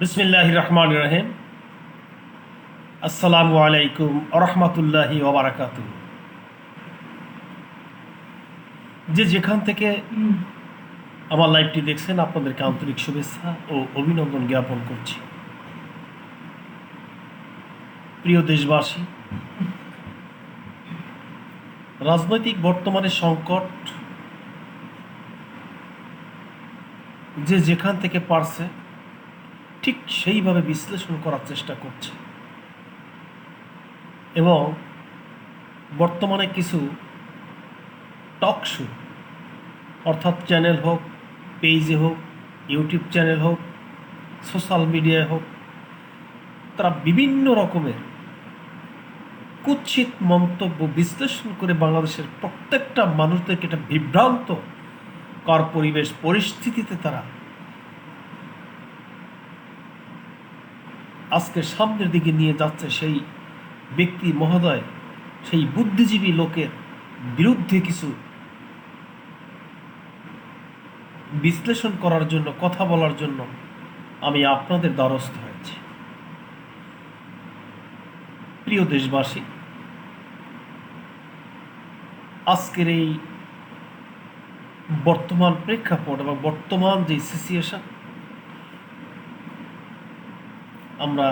বিসমিল্লাহ রহমান রহিম আসসালামু আলাইকুম রহমতুল্লাহি ওবরাকাত যে যেখান থেকে আমার লাইভটি দেখছেন, আপনাদেরকে আন্তরিক শুভেচ্ছা ও অভিনন্দন জ্ঞাপন করছি। প্রিয় দেশবাসী, রাজনৈতিক বর্তমানে সংকট যে যেখান থেকে পারছে ঠিক সেইভাবে বিশ্লেষণ করার চেষ্টা করছে। এবং বর্তমানে কিছু টক শো, অর্থাৎ চ্যানেল হোক, পেজে হোক, ইউটিউব চ্যানেল হোক, সোশ্যাল মিডিয়ায় হোক, তারা বিভিন্ন রকমের কুৎসিত মন্তব্য বিশ্লেষণ করে বাংলাদেশের প্রত্যেকটা মানুষদেরকে একটা বিভ্রান্ত কর পরিবেশ পরিস্থিতিতে তারা আজকে সামনের দিকে নিয়ে যাচ্ছে সেই ব্যক্তি মহোদয়, সেই বুদ্ধিজীবী লোকের বিরুদ্ধে কিছু বিশ্লেষণ করার জন্য, কথা বলার জন্য আমি আপনাদের দ্বারস্থ হয়েছি। প্রিয় দেশবাসী, আজকের এই বর্তমান প্রেক্ষাপট এবং বর্তমান যে সিচুয়েশন আমরা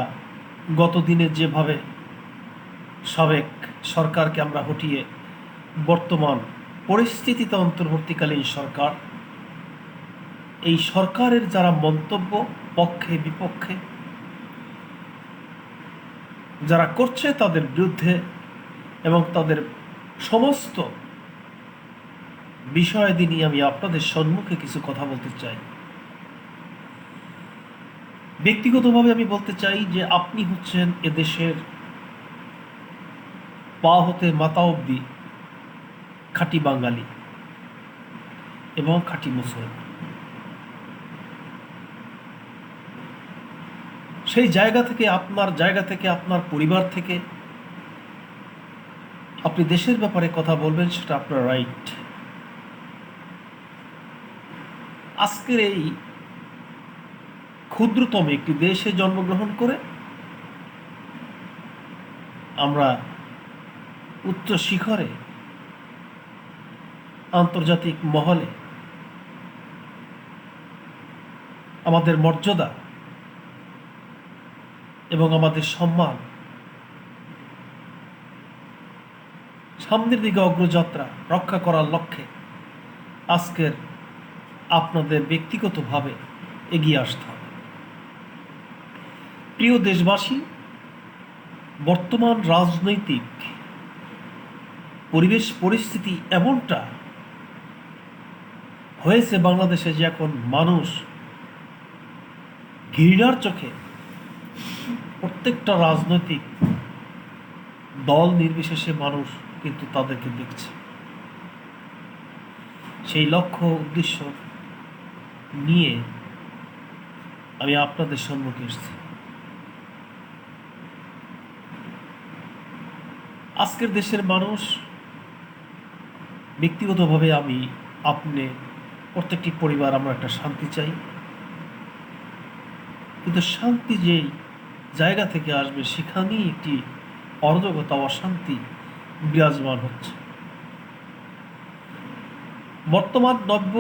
গত দিনে যেভাবে সাবেক সরকারকে আমরা হটিয়ে বর্তমান পরিস্থিতিতে অন্তর্বর্তীকালীন সরকার, এই সরকারের যারা মন্তব্য পক্ষে, বিপক্ষে যারা করছে তাদের বিরুদ্ধে এবং তাদের সমস্ত বিষয়াদি নিয়ে আমি আপনাদের সম্মুখে কিছু কথা বলতে চাই। ব্যক্তিগতভাবে আমি বলতে চাই যে আপনি হচ্ছেন এদেশের পা হতে মাথা অব্দি খাঁটি বাঙালি এবং খাঁটি মুসলমান সেই জায়গা থেকে আপনার জায়গা থেকে, আপনার পরিবার থেকে আপনি দেশের ব্যাপারে কথা বলবেন সেটা আপনার রাইট আজকের এই ক্ষুদ্রতম একটি দেশে জন্মগ্রহণ করে আমরা উচ্চ শিখরে, আন্তর্জাতিক মহলে আমাদের মর্যাদা এবং আমাদের সম্মান, সামনের দিকে অগ্রযাত্রা রক্ষা করার লক্ষ্যে আজকের আপনাদের ব্যক্তিগতভাবে এগিয়ে আসতে প্রিয় দেশবাসী, বর্তমান রাজনৈতিক পরিবেশ পরিস্থিতি এমনটা হয়েছে বাংলাদেশে যে এখন মানুষ ঘৃণার চোখে প্রত্যেকটা রাজনৈতিক দল নির্বিশেষে মানুষ কিন্তু তাদেরকে দেখছে। সেই লক্ষ্য, উদ্দেশ্য নিয়ে আমি আপনাদের সম্মুখে এসেছি। আজকের দেশের মানুষ ব্যক্তিগতভাবে আমি আপনি প্রত্যেকটি পরিবার আমরা একটা শান্তি চাই। কিন্তু শান্তি যেই জায়গা থেকে আসবে, সেখানেই একটি অরাজকতা, অশান্তি বিরাজমান হচ্ছে। বর্তমান নব্য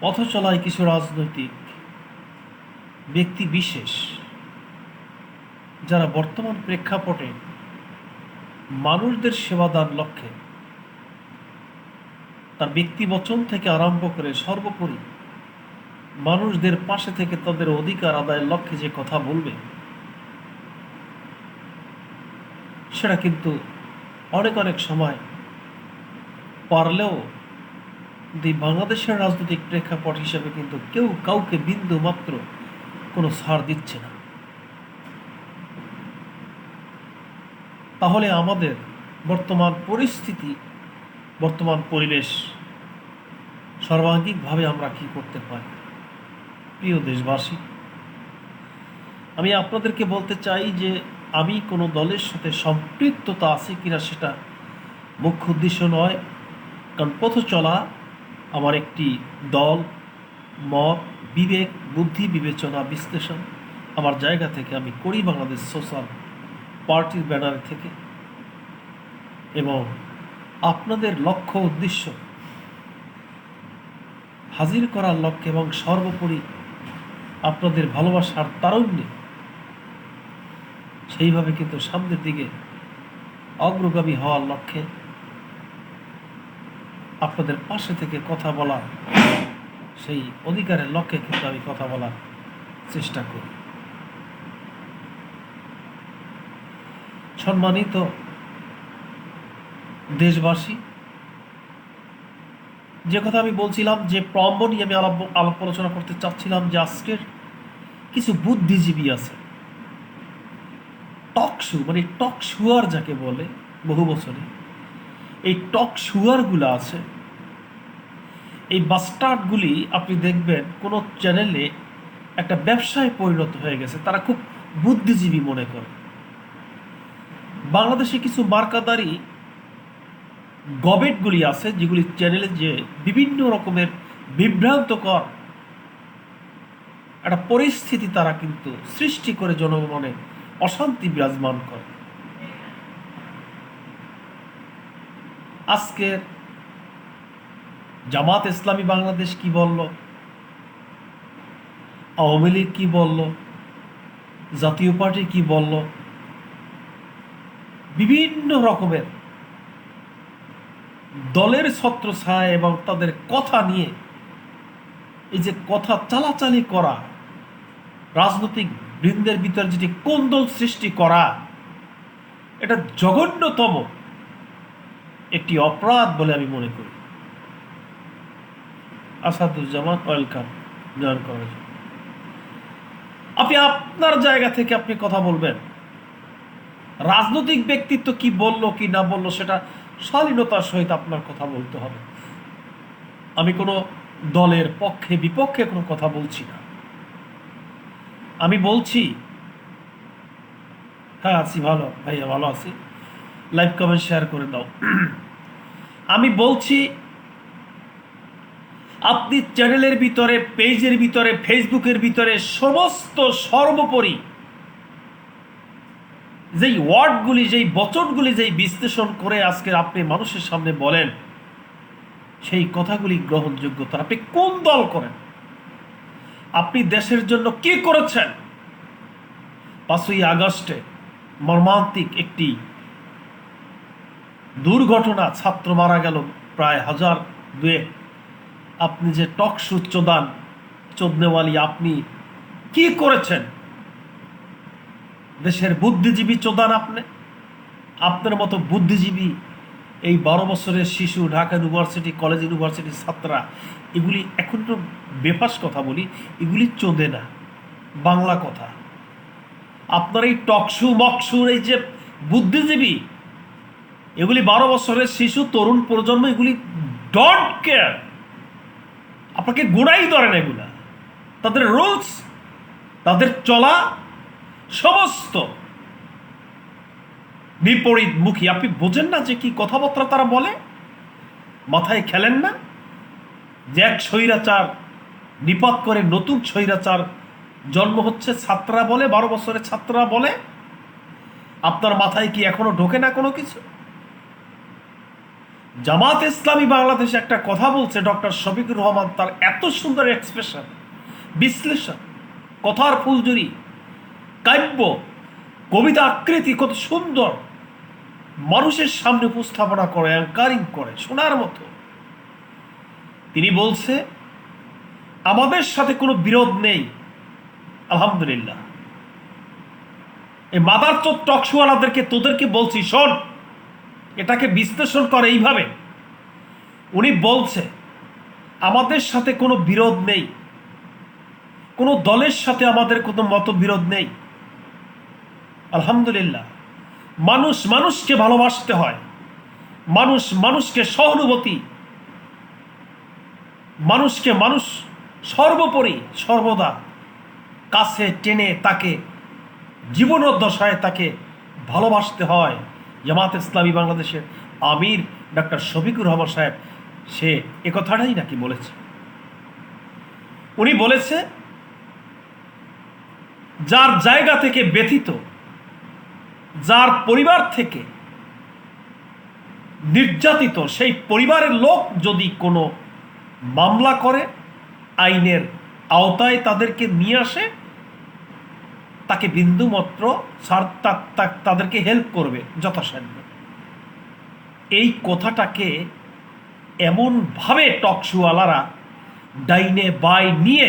পথ চলায় কিছু রাজনৈতিক ব্যক্তি বিশেষ, যারা বর্তমান প্রেক্ষাপটে মানুষদের সেবাদার লক্ষ্যে তার ব্যক্তি বচন থেকে আরম্ভ করে সর্বোপরি মানুষদের পাশে থেকে তাদের অধিকার আদায়ের লক্ষ্যে যে কথা বলবে, সেটা কিন্তু অনেক অনেক সময় পারলেও এই বাংলাদেশের রাজনৈতিক প্রেক্ষাপট হিসেবে কিন্তু কেউ কাউকে বিন্দু মাত্র কোনো ছাড় দিচ্ছে না। তাহলে আমাদের বর্তমান পরিস্থিতি, বর্তমান পরিবেশ সর্বাঙ্গিকভাবে আমরা কি করতে পারি? প্রিয় দেশবাসী, আমি আপনাদেরকে বলতে চাই যে আমি কোনো দলের সাথে সম্পৃক্ততা আছে কিনা সেটা মুখ্য উদ্দেশ্য নয়, কারণ পথ চলা আমার একটি দল, মত, বিবেক, বুদ্ধি, বিবেচনা, বিশ্লেষণ আমার জায়গা থেকে আমি করি বাংলাদেশ সোশ্যাল পার্টির ব্যানার থেকে। এবং আপনাদের লক্ষ্য উদ্দেশ্য, হাজির করার লক্ষ্যে এবং সর্বোপরি আপনাদের ভালোবাসার তারুণ্যে সেইভাবে কিন্তু সামনের দিকে অগ্রগামী হওয়ার লক্ষ্যে আপনাদের পাশে থেকে কথা বলা সেই অধিকারের লক্ষ্যে কিন্তু আমি কথা বলার চেষ্টা করি। সম্মানিত দেশবাসী, যে কথা আমি বলছিলাম, যে প্রম্ব নিয়ে আমি আলাপ আলাপ আলোচনা করতে চাচ্ছিলাম যে আজকের কিছু বুদ্ধিজীবী আছে। টক শু মানে টক শুয়ার যাকে বলে বহু বছরে, এই টক শুয়ারগুলো আছে। এই বাস্টার্ডগুলি আপনি দেখবেন, কোনো চ্যানেলে একটা ব্যবসায় পরিণত হয়ে গেছে। তারা খুব বুদ্ধিজীবী মনে করে। বাংলাদেশে কিছু মার্কাদারি গবেটগুলি আছে, যেগুলি চ্যানেলে যে বিভিন্ন রকমের বিভ্রান্তকর একটা পরিস্থিতি তারা কিন্তু সৃষ্টি করে জনগণে অশান্তি বিরাজমান করে। আজকের জামাত ইসলামী বাংলাদেশ কি বলল? আওয়ামী লীগ কি বলল? জাতীয় পার্টি কি বলল? বিভিন্ন রকমের দলের ছত্রছায়া এবং তাদের কথা নিয়ে এই যে কথা চালাচালি করা, রাজনৈতিক বৃন্দের ভিতরে যেটি কোন্দল সৃষ্টি করা, এটা জঘন্যতম একটি অপরাধ বলে আমি মনে করি। আসাদুজ্জামান ওয়েলকাম জয়েন করার জন্য। আপনি আপনার জায়গা থেকে আপনি কথা বলবেন। রাজনৈতিক ব্যক্তিত্ব কি বলল, কি না বলল, সেটা শালীনতার সহিত আপনার কথা বলতে হবে। আমি কোনো দলের পক্ষে, বিপক্ষে কোনো কথা বলছি না। আমি বলছি হ্যাঁ আছি, ভালো, ভাইয়া, ভালো আছি। লাইভ কমেন্ট শেয়ার করে দাও। আমি বলছি, আপনি চ্যানেলের ভিতরে, পেজের ভিতরে, ফেসবুকের ভিতরে সমস্ত সর্বোপরি যেই ওয়ার্ডগুলি, যেই বচনগুলি যেই বিশ্লেষণ করে আজকে আপনি মানুষের সামনে বলেন, সেই কথাগুলি গ্রহণযোগ্যতা। আপনি কোন দল করেন? আপনি দেশের জন্য কি করেছেন? পাঁচই আগস্টে মর্মান্তিক একটি দুর্ঘটনা, ছাত্র মারা গেল প্রায় হাজার দুয়ে আপনি যে টকশু চোদান চোদনেওয়ালি, আপনি কি করেছেন? দেশের বুদ্ধিজীবী চোদান আপনি? আপনার মতো বুদ্ধিজীবী এই বারো বছরের শিশু, ঢাকা ইউনিভার্সিটি, কলেজ ইউনিভার্সিটির ছাত্ররা, এগুলি এখন তো বেফাস কথা বলি, এগুলি চোদে না। বাংলা কথা। আপনার এই টকশু মকসুর এই যে বুদ্ধিজীবী, এগুলি বারো বছরের শিশু, তরুণ প্রজন্ম, এগুলি ডট কেয়ার আপনাকে গোড়াই ধরেন এগুলা। তাদের রুলস তাদের চলা সমস্ত বিপরীতমুখী আপনি বোঝেন না যে কি কথাবার্তা তারা বলে? মাথায় খেলেন না? যে এক স্বৈরাচার নিপাত করে নতুন স্বৈরাচার জন্ম হচ্ছে ছাত্ররা বলে, বারো বছরের ছাত্ররা বলে? আপনার মাথায় কি এখনও ঢোকে না কোনো কিছু? জামাত ইসলামী বাংলাদেশে একটা কথা বলছে, ডক্টর শফিকুর রহমান, তার এত সুন্দর এক্সপ্রেশন, বিশ্লেষণ, কথার ফুলজুরি কাব্য, কবিতা আকৃতি কত সুন্দর। মানুষের সামনে উপস্থাপনা করে, অ্যাঙ্কারিং করে, শোনার মতো। তিনি বলছে, আমাদের সাথে কোনো বিরোধ নেই। আলহামদুলিল্লাহ। এই মাদার চোখ টকশোয়ালাদেরকে তোদেরকে বলছি, শোন, এটাকে বিশ্লেষণ করে এইভাবে। উনি বলছে, আমাদের সাথে কোনো বিরোধ নেই। কোনো দলের সাথে আমাদের কোনো মতবিরোধ নেই। আলহামদুলিল্লাহ। মানুষ মানুষকে ভালোবাসতে হয়। মানুষ মানুষকে সহানুভূতি। মানুষকে মানুষ সর্বোপরি, সর্বদা কাছে টেনে তাকে, জীবনোদ্দশায় তাকে ভালোবাসতে হয়। জামাত ইসলামী বাংলাদেশের আমির ডাক্তার শফিকুর রহমান সাহেব, সে এ কথাটাই নাকি বলেছে? উনি বলেছে, যার জায়গা থেকে ব্যথিত যার পরিবার থেকে নির্যাতিত সেই পরিবারের লোক যদি কোনো মামলা করে, আইনের আওতায় তাদেরকে নিয়ে আসে, তাকে বিন্দুমাত্র তাদেরকে হেল্প করবে যথাসাধ্য। এই কথাটাকে এমনভাবে টকশুওয়ালারা ডাইনে বাই নিয়ে,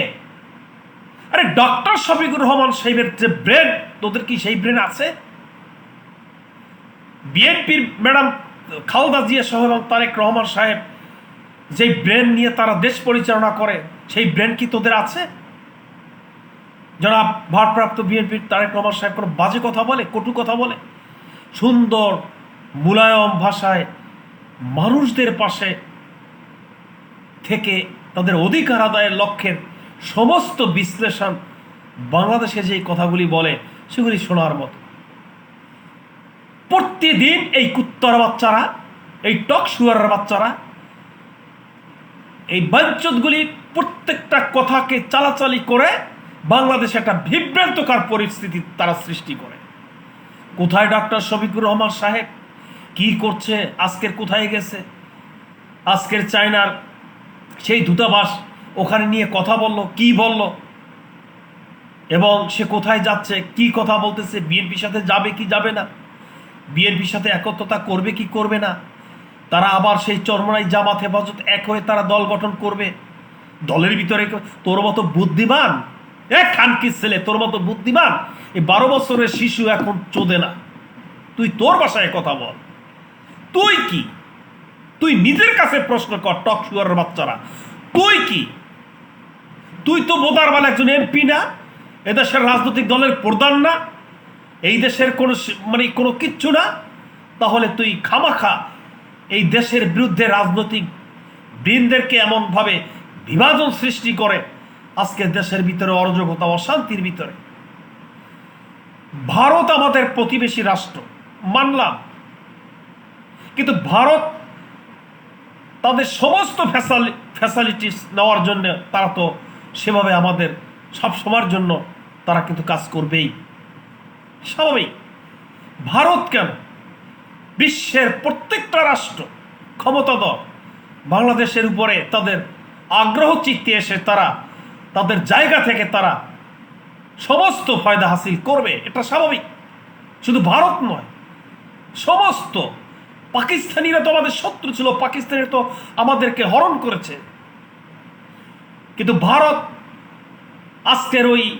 আরে ডক্টর শফিকুর রহমান সাহেবের যে ব্রেন তোদের কি সেই ব্রেন আছে? বিএনপির ম্যাডাম খালেদা জিয়া সহ এবং তারেক রহমান সাহেব যেই ব্রেন নিয়ে তারা দেশ পরিচালনা করে, সেই ব্রেন কি তোদের আছে? যারা ভারপ্রাপ্ত বিএনপির তারেক রহমান সাহেব কোনো বাজে কথা বলে, কটু কথা বলে? সুন্দর মুলায়ম ভাষায় মানুষদের পাশে থেকে তাদের অধিকার আদায়ের লক্ষ্যের সমস্ত বিশ্লেষণ বাংলাদেশে যে কথাগুলি বলে, সেগুলি শোনার মতো। প্রতিদিন এই কুত্তর বাচ্চারা, এই টক শুয়ারের বাচ্চারা, এই বাঞ্চতগুলি প্রত্যেকটা কথাকে চালাচালি করে বাংলাদেশে একটা বিভ্রান্তকার পরিস্থিতি তারা সৃষ্টি করে। কোথায় ডক্টর শফিকুর রহমান সাহেব? কি করছে? আজকের কোথায় গেছে? আজকের চায়নার সেই দূতাবাস ওখানে নিয়ে কথা বলল, কি বলল? এবং সে কোথায় যাচ্ছে, কি কথা বলতেছে? বিএনপির সাথে যাবে কি যাবে না? বিএনপির সাথে একত্রতা করবে কি করবে না? তারা আবার সেই চরমনাই জামাত হেফাজত এক হয়ে তারা দল গঠন করবে। দলের ভিতরে তোর মতো বুদ্ধিমান? এক খানকির ছেলে, তোর মতো বুদ্ধিমান? এই বারো বছরের শিশু এখন চোদে না। তুই তোর বাসায় কথা বল। তুই কি? তুই নিজের কাছে প্রশ্ন কর টক শুয়ারের বাচ্চারা। তুই কি? তুই তো বোদার মানে একজন এমপি না, এদেশের রাজনৈতিক দলের প্রধান না। এই দেশের কোনো মানে কোনো কিচ্ছু না, তাহলে তুই খামাখা এই দেশের বিরুদ্ধে রাজনৈতিক বৃন্দেরকে এমনভাবে বিভাজন সৃষ্টি করে, আজকে দেশের ভিতরে অরাজকতা, অশান্তির ভিতরে। ভারত আমাদের প্রতিবেশী রাষ্ট্র, মানলাম। কিন্তু ভারত তাদের সমস্ত ফ্যাসালি, ফ্যাসালিটিস নেওয়ার জন্য তারা তো সেভাবে আমাদের সব সময়ের জন্য তারা কিন্তু কাজ করবেই। স্বাভাবিক। ভারত কেন? বিশ্বের প্রত্যেকটা রাষ্ট্র ক্ষমতাধর। বাংলাদেশের উপরে তাদের আগ্রহ চিত্তে এসে তারা, তাদের জায়গা থেকে তারা সমস্ত ফায়দা হাসিল করবে, এটা স্বাভাবিক। শুধু ভারত নয়, সমস্ত পাকিস্তানিরা তো আমাদের শত্রু ছিল পাকিস্তানিরা তো আমাদেরকে হরণ করেছে। কিন্তু ভারত আজকের ওই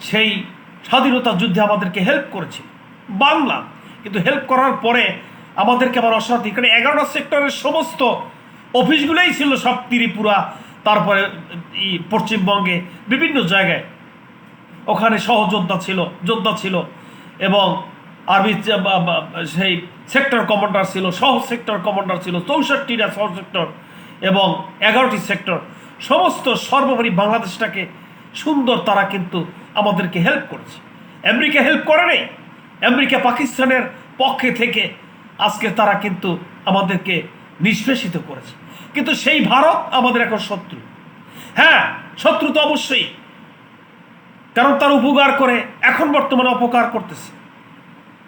সেই স্বাধীনতা যুদ্ধে আমাদেরকে হেল্প করেছে। বাংলা, কিন্তু হেল্প করার পরে আমাদেরকে আবার অশান্তি কারণ এগারোটা সেক্টরের সমস্ত অফিসগুলোই ছিল সব ত্রিপুরা, তারপরে পশ্চিমবঙ্গে বিভিন্ন জায়গায়। ওখানে সহযোদ্ধা ছিল, যোদ্ধা ছিল এবং আর্মি সেই সেক্টর কমান্ডার ছিল, সহ সেক্টর কমান্ডার ছিল, চৌষট্টিটা সহ সেক্টর এবং এগারোটি সেক্টর সমস্ত সর্বোপরি বাংলাদেশটাকে সুন্দর তারা কিন্তু আমাদেরকে হেল্প করেছে। আমেরিকা হেল্প করে নেই। আমেরিকা পাকিস্তানের পক্ষে থেকে আজকে তারা কিন্তু আমাদেরকে নিষ্পেষিত করেছে। কিন্তু সেই ভারত আমাদের এখন শত্রু। হ্যাঁ শত্রু তো অবশ্যই। কারণ তার উপকার করে এখন বর্তমানে অপকার করতেছে।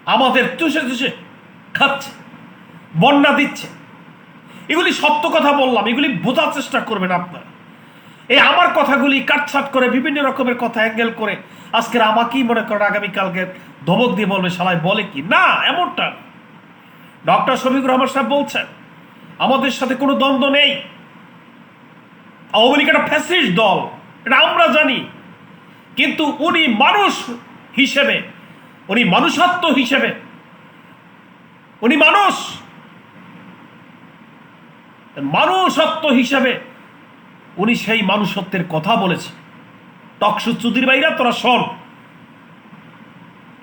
আমাদের চুষে চুষে খাচ্ছে, বন্যা দিচ্ছে। এগুলি সত্য কথা বললাম, এগুলি বোঝার চেষ্টা করবেন আপনারা। এই আমার কথাগুলি কাটছাট করে বিভিন্ন রকমের কথা অ্যাঙ্গেল করে আজকের আমাকেই মনে করেন আগামীকালকে ধমক দিয়ে বলবে, শালায় বলে কি? না, এমনটা ডক্টর শফিকুর রহমান সাহেব বলছেন, আমাদের সাথে কোনো দ্বন্দ্ব নেই। আওয়ামী লীগ একটা ফ্যাসিস্ট দল, এটা আমরা জানি। কিন্তু উনি মানুষ হিসেবে, উনি মানুষত্ব হিসেবে, উনি মানুষ। মানুষত্ব হিসেবে উনি সেই মানুষত্বের কথা বলেছে। টকসু চুদির বাইরা তোরা শোন।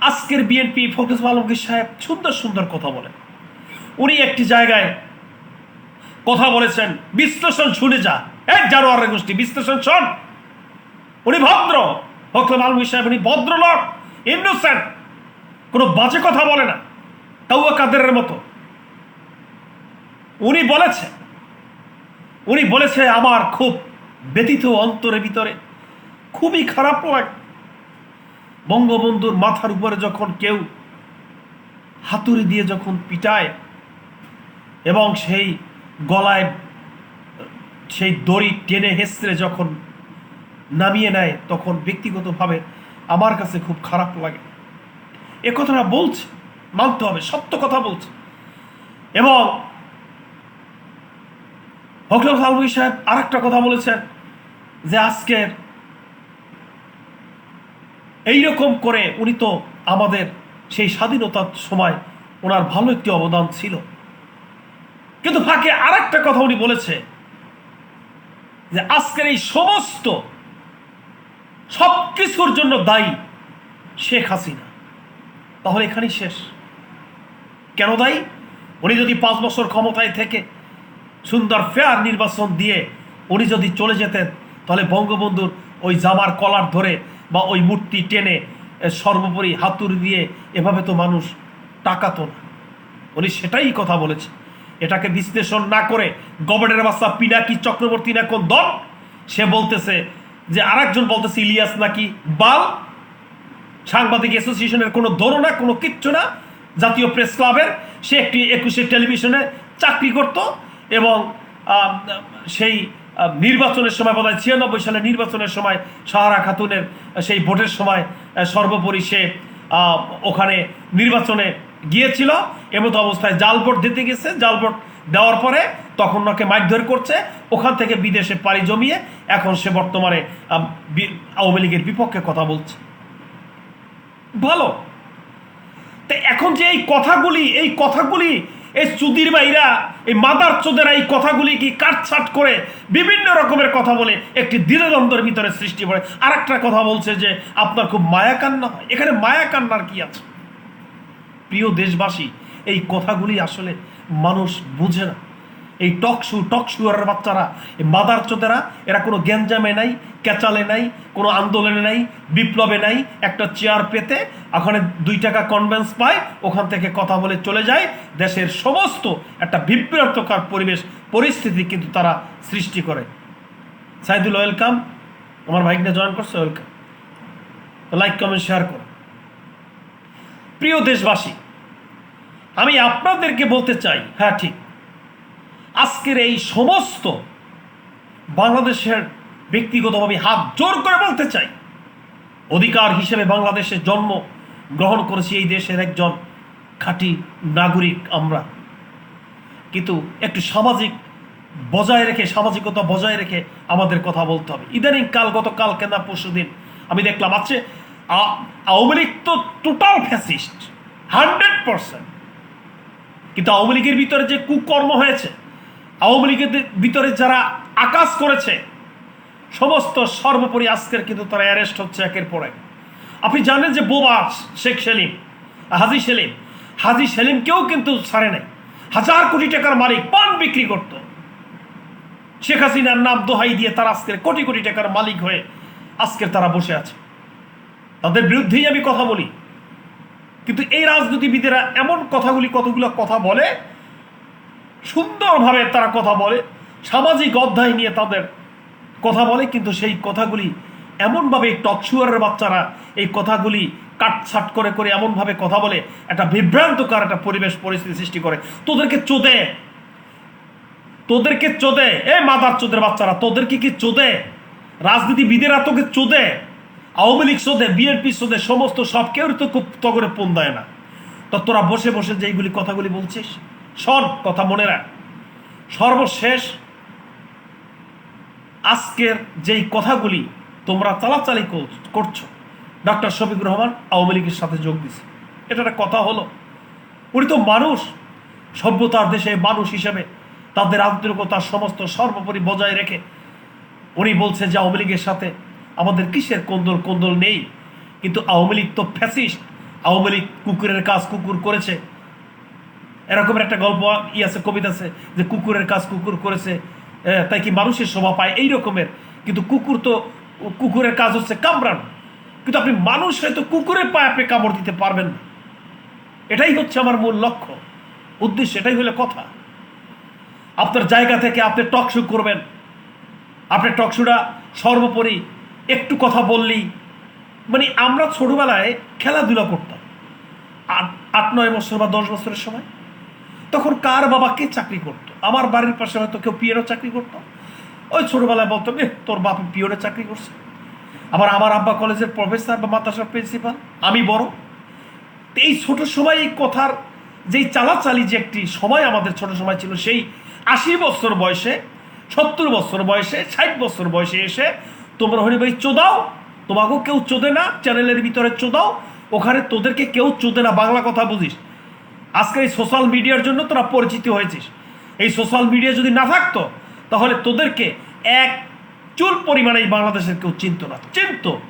আজকের বিএনপি ফখরুল আলমগীর সাহেব সুন্দর সুন্দর কথা বলেন। উনি একটি জায়গায় কথা বলেছেন, বিশ্লেষণ শুনে যা। এক জানুয়ারি গোষ্ঠী, বিশ্লেষণ শোন। উনি ভদ্র। ফখরুল আলমগীর সাহেব উনি ভদ্রলোক ইনোসেন্ট কোনো বাজে কথা বলে না তাও কাদেরের মতো। উনি বলেছে উনি বলেছে আমার খুব ব্যতীত অন্তরের ভিতরে। খুবই খারাপ লাগে বঙ্গবন্ধুর মাথার উপরে যখন কেউ হাতুড়ি দিয়ে যখন পিটায় এবং সেই গলায় সেই দড়ি টেনে হেসড়ে যখন নামিয়ে নেয়, তখন ব্যক্তিগতভাবে আমার কাছে খুব খারাপ লাগে। এ কথাটা বলছে, মানতে হবে, সত্য কথা বলছে। এবং হকলম সালমী সাহেব আর একটা কথা বলেছেন যে আজকের এইরকম করে উনি তো আমাদের সেই স্বাধীনতার সময় ওনার ভালো একটি অবদান ছিল। কিন্তু ফাঁকে আর একটা কথা উনি বলেছে যে আজকের এই সমস্ত সব কিছুর জন্য দায়ী শেখ হাসিনা। তাহলে এখানেই শেষ। কেন দায়ী? উনি যদি পাঁচ বছর ক্ষমতায় থেকে সুন্দর ফেয়ার নির্বাচন দিয়ে উনি যদি চলে যেতেন, তাহলে বঙ্গবন্ধুর ওই জামার কলার ধরে বা ওই মূর্তি টেনে সর্বোপরি হাতুড়ি দিয়ে এভাবে তো মানুষ টাকাতো না। উনি সেটাই কথা বলেছে এটাকে বিশ্লেষণ না করে গভর্নরের বাচ্চা পিনাকি চক্রবর্তী না কোন দল, সে বলতেছে যে আরেকজন বলতেছে ইলিয়াস নাকি বাল সাংবাদিক অ্যাসোসিয়েশনের কোনো ধরো না, কোনো কিচ্ছু না। জাতীয় প্রেস ক্লাবের, সে একটি একুশে টেলিভিশনে চাকরি করত এবং সেই নির্বাচনের সময় বোধ হয় ছিয়ানব্বই সালে নির্বাচনের সময় সাহারা খাতুনের সেই ভোটের সময় সর্বোপরি সে ওখানে নির্বাচনে গিয়েছিল। এমতো অবস্থায় জাল ভোট দিতে গেছে। জাল ভোট দেওয়ার পরে তখন ওকে মারধর করছে। ওখান থেকে বিদেশে পাড়ি জমিয়ে এখন সে বর্তমানে আওয়ামী লীগের বিপক্ষে কথা বলছে। ভালো। তো এখন যে এই কথাগুলি এই কথাগুলি এই চুদির বাইরা এই মাদার চোদেরা এই কথাগুলি কি কাটছাট করে বিভিন্ন রকমের কথা বলে একটি দ্বিধাদ্বন্দ্বের ভিতরে সৃষ্টি করে আর একটা কথা বলছে যে, আপনার খুব মায়া কান্না হয়। এখানে মায়া কান্নার কি আছে? প্রিয় দেশবাসী, এই কথাগুলি আসলে মানুষ বুঝে না। এই টকশু টকশুয়ারের বাচ্চারা, এই মাদার চোদেরা, এরা কোনো গ্যাঞ্জামে নাই ক্যাচালে নাই, কোনো আন্দোলনে নাই, বিপ্লবে নাই, একটা চেয়ার পেতে ওখানে দুই টাকা কনভেন্স পায়, ওখান থেকে কথা বলে চলে যায়। দেশের সমস্ত একটা বিভ্রান্তকর পরিবেশ, পরিস্থিতি কিন্তু তারা সৃষ্টি করে। সাইদুল ওয়েলকাম। আমার ভাইকনে জয়েন করছে, ওয়েলকাম। লাইক কমেন্ট শেয়ার করো। প্রিয় দেশবাসী, আমি আপনাদেরকে বলতে চাই হ্যাঁ ঠিক। আজকের এই সমস্ত বাংলাদেশের ব্যক্তিগতভাবে হাত জোর করে বলতে চাই। অধিকার হিসেবে বাংলাদেশে জন্ম গ্রহণ করেছি এই দেশের একজন খাঁটি নাগরিক আমরা। কিন্তু একটু সামাজিক বজায় রেখে, সামাজিকতা বজায় রেখে আমাদের কথা বলতে হবে। ইদানিং কাল, গতকাল, কেনা পরশু দিন আমি দেখলাম আছে আওয়ামী লীগ তো টোটাল ফ্যাসিস্ট হান্ড্রেড পার্সেন্ট কিন্তু আওয়ামী লীগের ভিতরে যে কুকর্ম হয়েছে আওয়ামী লীগের ভিতরে যারা আকাশ করেছে, সমস্ত সর্বোপরি আজকের কিন্তু তারা অ্যারেস্ট হচ্ছে একের পর আপনি জানেন যে বোবা শেখ সেলিম, হাজি সেলিম, হাজি সেলিমকেও কিন্তু ছাড়ে নাই। হাজার কোটি টাকার মালিক পান বিক্রি করত। শেখ হাসিনার নাম দোহাই দিয়ে তারা আজকের কোটি কোটি টাকার মালিক হয়ে আজকের তারা বসে আছে। তাদের বিরুদ্ধেই আমি কথা বলি। কিন্তু এই রাজনীতিবিদেরা এমন কথাগুলি কতগুলো কথা বলে সুন্দরভাবে তারা কথা বলে, সামাজিক অধ্যায় নিয়ে তাদের কথা বলে, কিন্তু সেই কথাগুলি এমনভাবে টকশুয়ারের বাচ্চারা এই কথাগুলি কাটছাট করে করে এমনভাবে কথা বলে, একটা বিভ্রান্তকার একটা পরিবেশ, পরিস্থিতি সৃষ্টি করে। তোদেরকে চোদে তোদেরকে চোদে, এ মাদার চোদের বাচ্চারা, তোদেরকে কি চোদে? রাজনীতিবিদেরা তোকে চোদে? আওয়ামী লীগ চোদে, বিএনপি চোদে, সমস্ত সব কেউ তো খুব তগরে পণ দেয় না। তো তোরা বসে বসে যে এইগুলি কথাগুলি বলছিস শোন, কথা মনে রাখ। সর্বশেষ আজকের যেই কথাগুলি তোমরা চালাচালি করছ ডক্টর শফিকুর রহমান আওয়ামী লীগের সাথে যোগ দিছে। এটা একটা কথা হলো। উনি তো মানুষ। সভ্যতার দেশে মানুষ হিসেবে তাদের আন্তরিকতার সমস্ত সর্বোপরি বজায় রেখে উনি বলছে যে আওয়ামী লীগের সাথে আমাদের কিসের কোন্দল কোন্দল নেই? কিন্তু আওয়ামী লীগ তো ফ্যাসিস্ট আওয়ামী লীগ কুকুরের কাজ কুকুর করেছে। এরকমের একটা গল্প ই আছে, কবিতা আছে, যে কুকুরের কাজ কুকুর করেছে তাই কি মানুষের শোভা পায়? এই রকমের কিন্তু কুকুর তো, কুকুরের কাজ হচ্ছে কামড়ানো। কিন্তু আপনি মানুষ হয়তো কুকুরের পায়ে আপনি কামড় দিতে পারবেন না। এটাই হচ্ছে আমার মূল লক্ষ্য। উদ্দেশ্য, এটাই হলো কথা। আপনার জায়গা থেকে আপনি টক শো করবেন। আপনার টকশুটা সর্বোপরি একটু কথা বললেই মানে আমরা ছোটবেলায় খেলাধুলা করতাম। আট আট, নয় বছর বা দশ বছরের সময়। তখন কার বাবা কে চাকরি করতো? আমার বাড়ির পাশে হয়তো কেউ পিওনের চাকরি করতো। ওই ছোটবেলায় বলতো এ তোর বাপ পিওনের চাকরি করছে। আবার আমার আব্বা কলেজের প্রফেসর বা মাদ্রাসার প্রিন্সিপাল, আমি বড়। এই ছোট সময় এই কথার যেই চালাচালি যে একটি সময় আমাদের ছোট সময় ছিল, সেই আশি বছর বয়সে, সত্তর বছর বয়সে, ষাট বছর বয়সে এসে তোমরা হরি ভাই চোদাও, তোমাকেও কেউ চোদে না, চ্যানেলের ভিতরে চোদাও, ওখানে তোদেরকে কেউ চোদে না, বাংলা কথা বুঝিস। আজকে এই সোশ্যাল মিডিয়ার জন্য তোরা পরিচিত হয়েছিস। এই সোশ্যাল মিডিয়া যদি না থাকতো, তাহলে তোদেরকে এক চুল পরিমাণে এই বাংলাদেশের কেউ চিনতো না। চিনতো।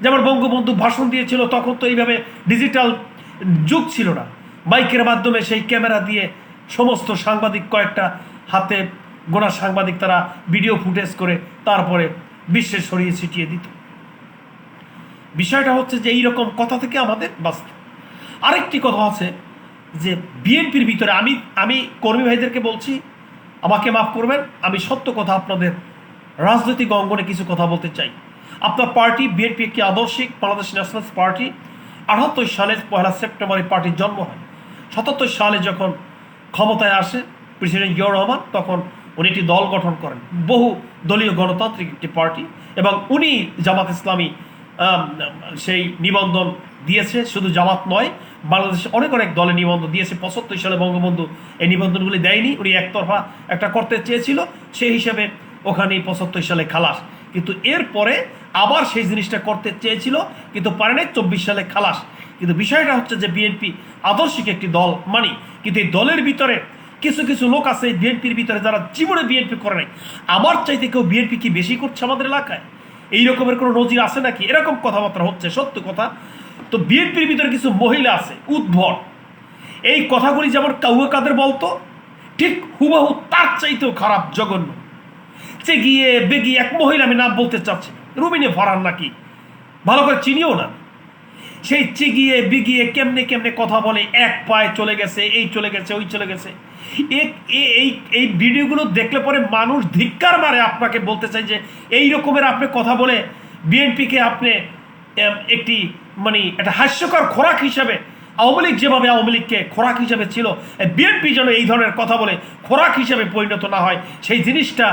যেমন বঙ্গবন্ধু ভাষণ দিয়েছিল, তখন তো এইভাবে ডিজিটাল যুগ ছিল না। মাইকের মাধ্যমে সেই ক্যামেরা দিয়ে সমস্ত সাংবাদিক কয়েকটা হাতে গোনা সাংবাদিক তারা ভিডিও ফুটেজ করে তারপরে বিশ্বে ছড়িয়ে ছিটিয়ে দিত। বিষয়টা হচ্ছে যে এইরকম কথা থেকে আমাদের বাঁচত আরেকটি কথা আছে যে বিএনপির ভিতরে আমি আমি কর্মী ভাইদেরকে বলছি, আমাকে মাফ করবেন, আমি সত্য কথা আপনাদের রাজনৈতিক অঙ্গনে কিছু কথা বলতে চাই। আপনার পার্টি বিএনপি একটি আদর্শিক বাংলাদেশ ন্যাশনাল পার্টি। আটাত্তর সালের পয়লা সেপ্টেম্বরে পার্টির জন্ম হয়। সাতাত্তর সালে যখন ক্ষমতায় আসে প্রেসিডেন্ট জিয়াউর রহমান, তখন উনি একটি দল গঠন করেন। বহু দলীয় গণতান্ত্রিক একটি পার্টি এবং উনি জামাত ইসলামী সেই নিবন্ধন দিয়েছে, শুধু জামাত নয়, বাংলাদেশে অনেক অনেক দলে নিবন্ধন দিয়েছে, পঁচাত্তর সালে বঙ্গবন্ধু এই নিবন্ধনগুলি দেয়নি, উনি একতরফা একটা করতে চেয়েছিল, সেই হিসেবে ওখানেই পঁচাত্তর সালে খালাস। কিন্তু এরপরে আবার সেই জিনিসটা করতে চেয়েছিল, কিন্তু পারে নাই চব্বিশ সালে খালাস। কিন্তু বিষয়টা হচ্ছে যে বিএনপি আদর্শিক একটি দল, মানি। কিন্তু এই দলের ভিতরে কিছু কিছু লোক আছে, এই বিএনপির ভিতরে যারা জীবনে বিএনপি করে নাই। আমার চাইতে কেউ বিএনপি কি বেশি করছে আমাদের এলাকায়? এই রকমের কোনো নজির আছে নাকি? এরকম কথাবার্তা হচ্ছে, সত্য কথা। তো বিএনপির ভিতরে কিছু মহিলা আছে, উদ্ভট। এই কথাগুলি যেমন কাউকে কাদের বলতো, ঠিক হুবাহু তার চাইতেও খারাপ, জঘন্য। সে গিয়ে বেগিয়ে এক মহিলা আমি নাম বলতে চাচ্ছি। রুবিনে ফরান নাকি? ভালো করে চিনিও না। সেই চিগিয়ে বিগিয়ে কেমনে কেমনে কথা বলে, এক পায়ে চলে গেছে, এই চলে গেছে, ওই চলে গেছে। এই এই ভিডিওগুলো দেখলে পরে মানুষ ধিক্কার মারে আপনাকে বলতে চাই যে এই রকমের আপনি কথা বলে বিএনপিকে আপনি একটি মানে একটা হাস্যকর খোরাক হিসাবে, আওয়ামী লীগ যেভাবে আওয়ামী লীগকে খোরাক হিসাবে ছিল বিএনপি যেন এই ধরনের কথা বলে খোরাক হিসাবে পরিণত না হয়, সেই জিনিসটা,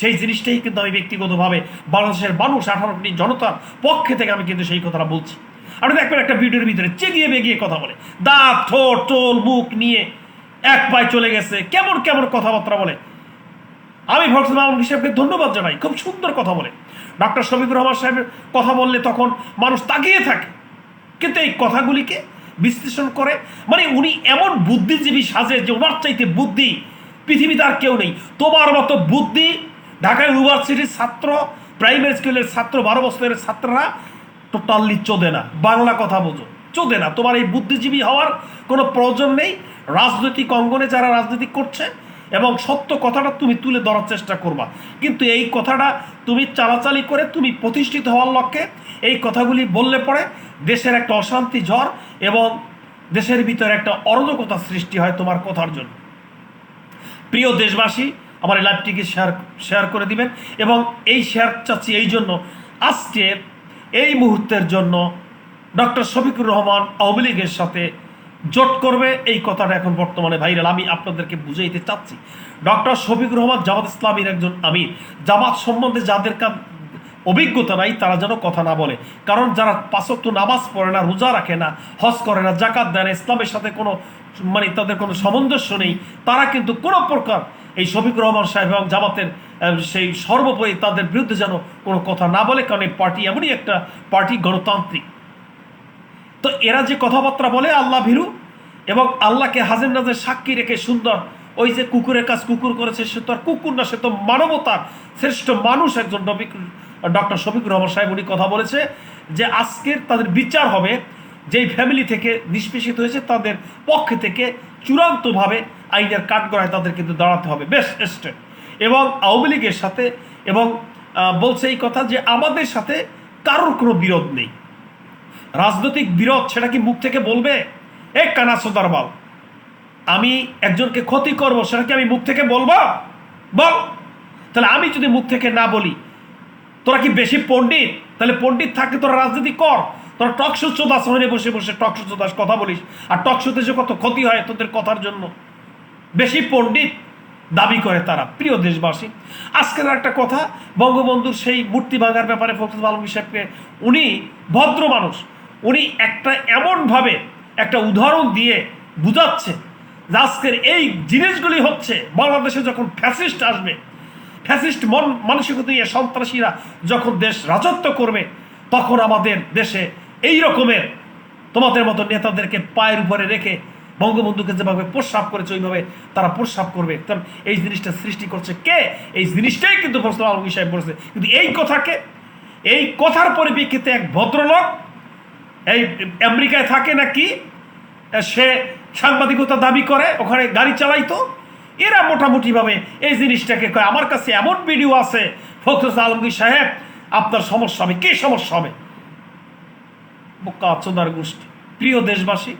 সেই জিনিসটাই কিন্তু আমি ব্যক্তিগতভাবে বাংলাদেশের মানুষ, আঠারো কোটি জনতার পক্ষে থেকে আমি কিন্তু সেই কথাটা বলছি। আপনি দেখবেন একটা ভিডিওর ভিতরে চেগিয়ে বেগিয়ে কথা বলে, দাঁত, ঠোঁট টোল মুখ নিয়ে এক পায়ে চলে গেছে, কেমন কেমন কথাবার্তা বলে। আমি ভক্সল আলম সাহেবকে ধন্যবাদ জানাই, খুব সুন্দর কথা বলে। ডক্টর শফিকুর রহমান সাহেবের কথা বললে তখন মানুষ তাকিয়ে থাকে। কিন্তু এই কথাগুলিকে বিশ্লেষণ করে। মানে উনি এমন বুদ্ধিজীবী সাজে যে ওনার চাইতে বুদ্ধি পৃথিবীতে আর কেউ নেই। তোমার মতো বুদ্ধি ঢাকা ইউনিভার্সিটির ছাত্র, প্রাইমারি স্কুলের ছাত্র, বারো বছরের ছাত্ররা টোটালি চোদে না। বাংলা কথা বোঝো। চোদে না। তোমার এই বুদ্ধিজীবী হওয়ার কোনো প্রয়োজন নেই। রাজনৈতিক অঙ্গনে যারা রাজনীতি করছে এবং সত্য কথাটা তুমি তুলে ধরার চেষ্টা করবা। কিন্তু এই কথাটা তুমি চালাচালি করে তুমি প্রতিষ্ঠিত হওয়ার লক্ষ্যে এই কথাগুলি বললে পরে দেশের একটা অশান্তি ঝড় এবং দেশের ভিতরে একটা অরাজকতা সৃষ্টি হয় তোমার কথার জন্য। প্রিয় দেশবাসী, আমার এই লাইভটিকে শেয়ার শেয়ার করে দিবেন এবং এই শেয়ার চাচ্ছি এই জন্য আজকে এই মুহূর্তের জন্য ডক্টর শফিকুর রহমান আওয়ামী লীগের সাথে জোট করবে। এই কথাটা এখন বর্তমানে ভাইরাল। আমি আপনাদেরকে বুঝাইতে চাচ্ছি। ডক্টর শফিক রহমান জামাত ইসলামীর একজন আমির। জামাত সম্বন্ধে যাদের অভিজ্ঞতা নাই, তারা যেন কথা না বলে। কারণ যারা পাঁচক্ত নামাজ পড়ে না, রোজা রাখে না, হজ করে না, জাকাত দেয় না, ইসলামের সাথে কোনো মানে তাদের কোনো সামঞ্জস্য নেই, তারা কিন্তু কোনো প্রকার এই শফিকুর রহমান সাহেব এবং জামাতের সেই সর্বোপরি তাদের বিরুদ্ধে যেন কোনো কথা না বলে। কারণ এই পার্টি এমনই একটা পার্টি গণতান্ত্রিক। তো এরা যে কথাবার্তা বলে, আল্লাহ ভীরু, এবং আল্লাহকে হাজির নাজের সাক্ষী রেখে সুন্দর, ওই যে কুকুরের কাজ কুকুর করেছে, সে তো আর কুকুর না, সে তো মানবতার শ্রেষ্ঠ মানুষ একজন নবিক ডক্টর শফিকুর রহমান সাহেব উনি কথা বলেছে যে আজকের তাদের বিচার হবে, যেই ফ্যামিলি থেকে নিষ্পেষিত হয়েছে, তাদের পক্ষে থেকে চূড়ান্তভাবে আইনের কাঠগড়ায় তাদের কিন্তু দাঁড়াতে হবে। বেশ স্টেট এবং আওয়ামী লীগের সাথে, এবং বলছে এই কথা যে আমাদের সাথে কারোর কোনো বিরোধ নেই। রাজনৈতিক বিরোধ, সেটা কি মুখ থেকে বলবে? এ কানা সোদার বল আমি একজনকে ক্ষতি করব, সেটা কি আমি মুখ থেকে বলব? বল। তাহলে আমি যদি মুখ থেকে না বলি, তোরা কি বেশি পণ্ডিত? তাহলে পণ্ডিত থাকলে তোরা রাজনীতি কর। তোরা টক শো চোদাস হয়ে বসে বসে টক শো চোদাস কথা বলিস, আর টক শোতে যে কত ক্ষতি হয় তোদের কথার জন্য। বেশি পণ্ডিত দাবি করে তারা, প্রিয় দেশবাসী। আজকের একটা কথা, বঙ্গবন্ধুর সেই মূর্তি ভাঙার ব্যাপারে ফখরুল আলম সাহেবকে, উনি ভদ্র মানুষ উনি একটা এমনভাবে একটা উদাহরণ দিয়ে বুঝাচ্ছে আজকের এই জিনিসগুলি হচ্ছে, বাংলাদেশে যখন ফ্যাসিস্ট আসবে, ফ্যাসিস্ট মন মানসিকতা নিয়ে সন্ত্রাসীরা যখন দেশ রাজত্ব করবে, তখন আমাদের দেশে এই রকমের তোমাদের মতো নেতাদেরকে পায়ের উপরে রেখে বঙ্গবন্ধুকে যেভাবে প্রস্রাব করেছে, ওইভাবে তারা প্রস্রাব করবে। কারণ এই জিনিসটা সৃষ্টি করছে কে? এই জিনিসটাই কিন্তু ফসল আলমী সাহেব বলেছে। কিন্তু এই কথাকে এই কথার পরিপ্রেক্ষিতে এক ভদ্রলোক এই আমেরিকায় থাকে নাকি? সে সাংবাদিকতা দাবি করে, ওখানে গাড়ি চালাইতো। এরা মোটামুটিভাবে এই জিনিসটাকে কয়, আমার কাছে এমন ভিডিও আছে, ফখরুল আলমগীর সাহেব, আপনার সমস্যা হবে। কে সমস্যা হবে? বোকা চোদার গোষ্ঠী। প্রিয় দেশবাসী,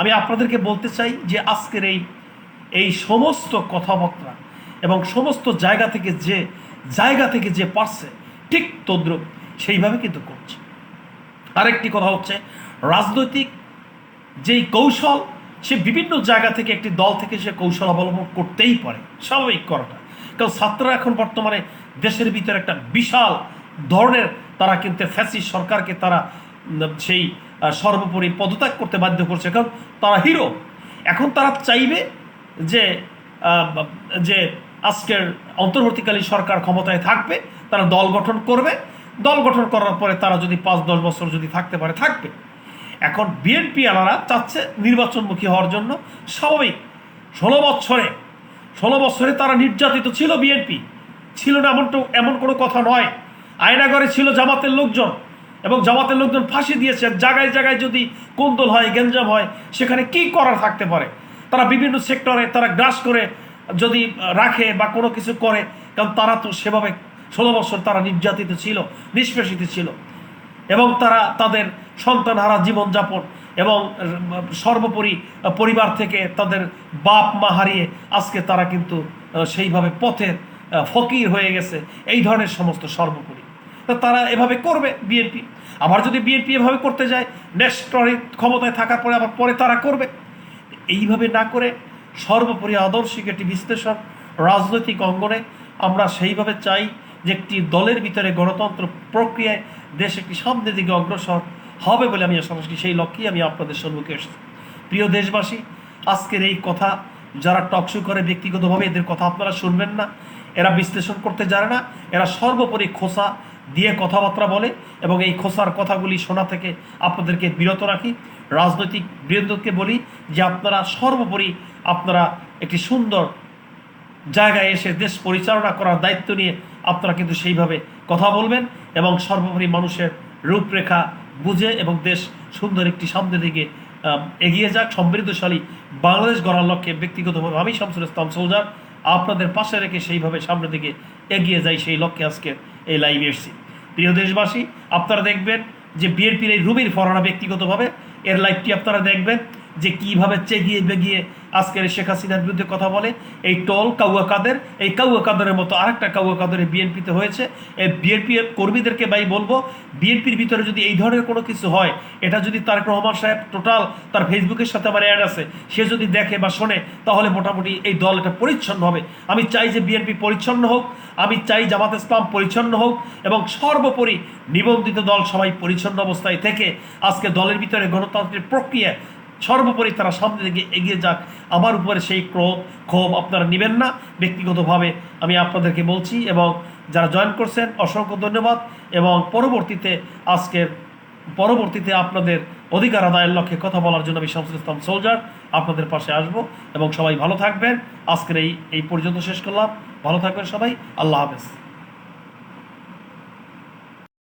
আমি আপনাদেরকে বলতে চাই যে আজকের এই এই সমস্ত কথাবার্তা এবং সমস্ত জায়গা থেকে যে, জায়গা থেকে যে পারছে, ঠিক তদ্রুপ সেইভাবে কিন্তু করছে। আরেকটি কথা হচ্ছে, রাজনৈতিক যেই কৌশল, সে বিভিন্ন জায়গা থেকে একটি দল থেকে সে কৌশল অবলম্বন করতেই পারে। স্বাভাবিক করাটা কারণ ছাত্ররা এখন বর্তমানে দেশের ভিতরে একটা বিশাল ধরনের তারা কিন্তু ফ্যাসিস সরকারকে তারা সেই সর্বোপরি পদত্যাগ করতে বাধ্য করছে। কারণ তারা হিরো। এখন তারা চাইবে যে যে আজকের অন্তর্বর্তীকালীন সরকার ক্ষমতায় থাকবে, তারা দল গঠন করবে দল গঠন করার পরে তারা যদি পাঁচ, দশ বছর যদি থাকতে পারে, থাকবে। এখন বিএনপি আলারা চাচ্ছে নির্বাচনমুখী হওয়ার জন্য স্বাভাবিক। ষোলো বছরে ষোলো বছরে তারা নির্যাতিত ছিল বিএনপি। ছিল না এমন এমন কোনো কথা নয়। আয়নাগরে ছিল জামাতের লোকজন এবং জামাতের লোকজন ফাঁসি দিয়েছে। জায়গায় জায়গায় যদি কোন্দল হয় গেঞ্জাম হয়, সেখানে কি করার থাকতে পারে? তারা বিভিন্ন সেক্টরে তারা গ্রাস করে যদি রাখে বা কোনো কিছু করে, কারণ তারা তো সেভাবে ষোলো বছর তারা নির্যাতিত ছিল, নিষ্পেষিত ছিল। এবং তারা তাদের সন্তানহারা জীবনযাপন এবং সর্বোপরি পরিবার থেকে তাদের বাপ মা হারিয়ে আজকে তারা কিন্তু সেইভাবে পথের ফকির হয়ে গেছে। এই ধরনের সমস্ত সর্বোপরি। তা তারা এভাবে করবে বিএনপি। আবার যদি বিএনপি এভাবে করতে যায় নেক্সট ক্ষমতায় থাকার পরে আবার পরে তারা করবে। এইভাবে না করে সর্বোপরি আদর্শিক একটি বিশ্লেষণ, রাজনৈতিক অঙ্গনে আমরা সেইভাবে চাই যে একটি দলের ভিতরে গণতন্ত্র প্রক্রিয়ায় দেশ একটি সামনের দিকে অগ্রসর হবে বলে আমি আশা করছি, সেই লক্ষ্যেই আমি আপনাদের সম্মুখে এসেছি। প্রিয় দেশবাসী, আজকের এই কথা যারা টকশো করে ব্যক্তিগতভাবে এদের কথা আপনারা শুনবেন না, এরা বিশ্লেষণ করতে জানে না, এরা সর্বোপরি খোসা দিয়ে কথাবার্তা বলে এবং এই খোসার কথাগুলি শোনা থেকে আপনাদেরকে বিরত রাখি। রাজনৈতিক বৃন্দকে বলি যে আপনারা সর্বোপরি আপনারা একটি সুন্দর জায়গায় এসে দেশ পরিচালনা করার দায়িত্ব নিয়ে আপনারা কিন্তু সেইভাবে কথা বলবেন এবং সর্বোপরি মানুষের রূপরেখা বুঝে এবং দেশ সুন্দর একটি সামনের দিকে এগিয়ে যাক, সমৃদ্ধশালী বাংলাদেশ গড়ার লক্ষ্যে ব্যক্তিগতভাবে আমি শামসুল ইসলাম সোলজার আপনাদের পাশে রেখে সেইভাবে সামনের দিকে এগিয়ে যাই সেই লক্ষ্যে আজকে এই লাইভে এসেছি। প্রিয় দেশবাসী, আপনারা দেখবেন যে বিএনপির এই রুবির ফরানা ব্যক্তিগতভাবে, এর লাইভটি আপনারা দেখবেন। যে কীভাবে চেগিয়ে বেগিয়ে আজকের শেখ হাসিনার বিরুদ্ধে কথা বলে, এই টল কাউয়া কাদের, এই কাউয়া কাদেরের মতো আরেকটা কাউয়া কাদের বিএনপিতে হয়েছে। এই বিএনপি কর্মীদেরকে ভাই বলব, বিএনপির ভিতরে যদি এই ধরনের কোনো কিছু হয়, এটা যদি তারেক রহমান সাহেব টোটাল তার ফেসবুকের সাথে আমার অ্যাড আছে, সে যদি দেখে বা শোনে, তাহলে মোটামুটি এই দল এটা পরিচ্ছন্ন হবে। আমি চাই যে বিএনপি পরিচ্ছন্ন হোক, আমি চাই জামাত ইসলাম পরিচ্ছন্ন হোক, এবং সর্বোপরি নিবন্ধিত দল সবাই পরিচ্ছন্ন অবস্থায় থেকে আজকে দলের ভিতরে গণতান্ত্রিক প্রক্রিয়া সর্বোপরি তারা সামনে দিকে এগিয়ে যাক। আমার উপরে সেই ক্রোধ ক্ষোভ আপনারা নেবেন না। ব্যক্তিগতভাবে আমি আপনাদেরকে বলছি এবং যারা জয়েন করছেন, অসংখ্য ধন্যবাদ এবং পরবর্তীতে আজকের, পরবর্তীতে আপনাদের অধিকার আদায়ের লক্ষ্যে কথা বলার জন্য আমি শামসুল ইসলাম সোলজার আপনাদের পাশে আসব এবং সবাই ভালো থাকবেন। আজকের এই এই পর্যন্ত শেষ করলাম। ভালো থাকবেন সবাই। আল্লাহ হাফেজ।